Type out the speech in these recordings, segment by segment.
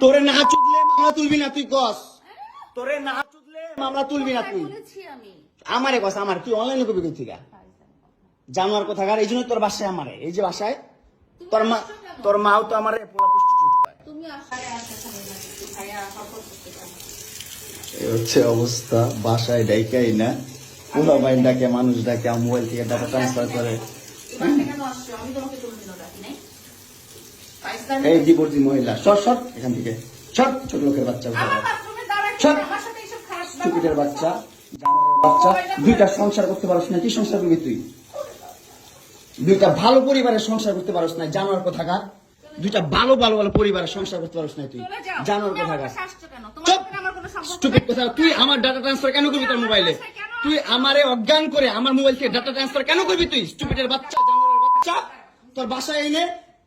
তোরে না চুদলে মামলা তুলবি না তুই কস। তোরে না চুদলে মামলা তুলবি না তুই। আমারে কস আমার। তুই অনলাইনে কবি কই থেকে জানোয়ার কোথাকার? এই জন্য তোর বাসায় আমারে। এই যে বাসায় তোর মা তোর মাও তো আমারে পোলা প্রস্টিটিউট করে। তুমি আসারে আসা ভাইয়া সফর করতে এই হচ্ছে অবস্থা বাসায় ডাইকাই না। পোলা বাইন ডাকে মানুষ ডাকে মোবাইল থেকে ডাটা ট্রান্সফার করে। এই ডিপোর্টি মহিলা সর সর এখান থেকে। সর ছোট লোকের বাচ্চা স্টুপিডের বাচ্চা বাচ্চা দুইটা সংসার করতে পারছ না কি সংসার করবি তুই? দুইটা ভালো পরিবারের সংসার করতে পারছ না জানোয়ার কোথাকার? দুইটা ভালো ভালো ভালো পরিবারের সংসার করতে পারছ না তুই জানোয়ার কোথাকার? কাছে আসছো কেন? তোমার চুপ! সাথে আমার কোনো সম্পর্ক স্টুপিড কথা তুই আমার ডাটা ট্রান্সফার কেন করবি তোর মোবাইলে তুই আমারে অজ্ঞান করে আমার মোবাইল থেকে ডাটা ট্রান্সফার কেন করবি তুই? স্টুপিডের বাচ্চা জানোয়ারের বাচ্চা তোর বাসায় এনে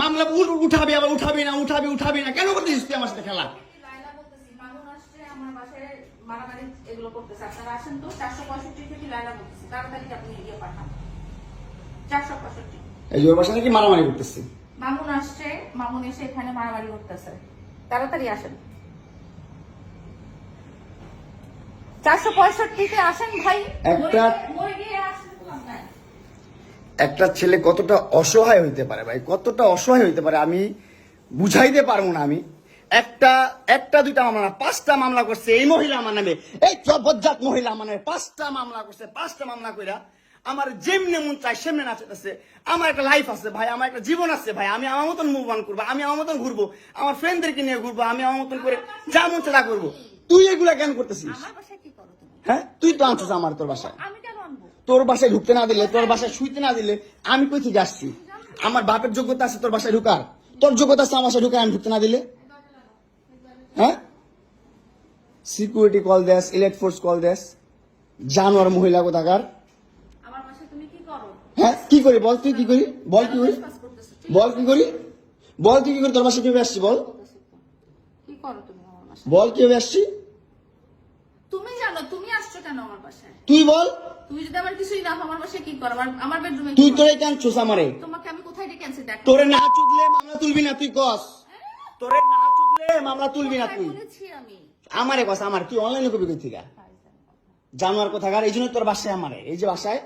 মামলা উঠাবি আবার উঠাবি না উঠাবি উঠাবি না। কেন করতেছিস তুই আমার সাথে খেলা? মামুন আসছে মারামারি পঁয়ষট্টি পঁয়ষট্টি। এই বাসা নাকি করতেছি? মামুন আসছে মামুন এসে এখানে মারামারি করতেছে। তাড়াতাড়ি আসেন। চারশো পঁয়ষট্টিতে আসেন ভাই। একটা- মরে গিয়ে আসেন তো আপনার। একটা ছেলে কতটা অসহায় হইতে পারে ভাই? কতটা অসহায় হইতে পারে আমি বুঝাইতে পারব না আমি। একটা একটা দুইটা মামলা না পাঁচটা মামলা করছে এই মহিলা আমার নামে। এই বজ্জাত মহিলা আমার নামে পাঁচটা মামলা করছে পাঁচটা মামলা কইরা। আমার যেমনে মন চাই সেমনে নাচতেছে আমার একটা লাইফ আছে ভাই আমার একটা জীবন আছে ভাই। আমি আমার মতন মুভ অন করব আমি আমার মতন ঘুরবো আমার ফ্রেন্ডদেরকে নিয়ে ঘুরবো আমি আমার মতন করে যা মন তা করব। তুই এগুলা কেন করতেছিস? হ্যাঁ? তুই তো আনছিস আমার তোর বাসায়। তোর বাসায় ঢুকতে না দিলে তোর বাসায় শুইতে না দিলে আমি কই থেকে আসছি? আমার বাপের যোগ্যতা আছে তোর বাসায় ঢুকার। তোর যোগ্যতা আছে আমার বাসায় ঢুকার আমি ঢুকতে না দিলে? হ্যাঁ? সিকিউরিটি কল দেস ইলেক্ট ফোর্স কল দেস। জানোয়ার মহিলা কোথাকার? হ্যাঁ? কি করি বল তুই কি করি? বল কি করি? বল কি করি? বল তুই কি করি? তোর বাসায় কীভাবে আসছি বল? বল কীভাবে আসছি? তুমি জানো তুমি আসছো কেন আমার বাসায়? তুই বল। তুমি যদি আমার কিছুই না আমার বাসায় কি কর? আমার আমার বেডরুমে তুই তোরে কেন চুস আমারে। তোমাকে আমি কোথায় ডেকে আনছি? দেখ। তোরে না চুদলে মামলা তুলবি না তুই কস। তোরে না চুদলে মামলা তুলবি না তুই। বলেছি আমি। আমারে কস আমার। কি অনলাইনে কবি কই থেকে জানোয়ার কোথাকার? এই জন্য তোর বাসায় আমারে। এই যে বাসায়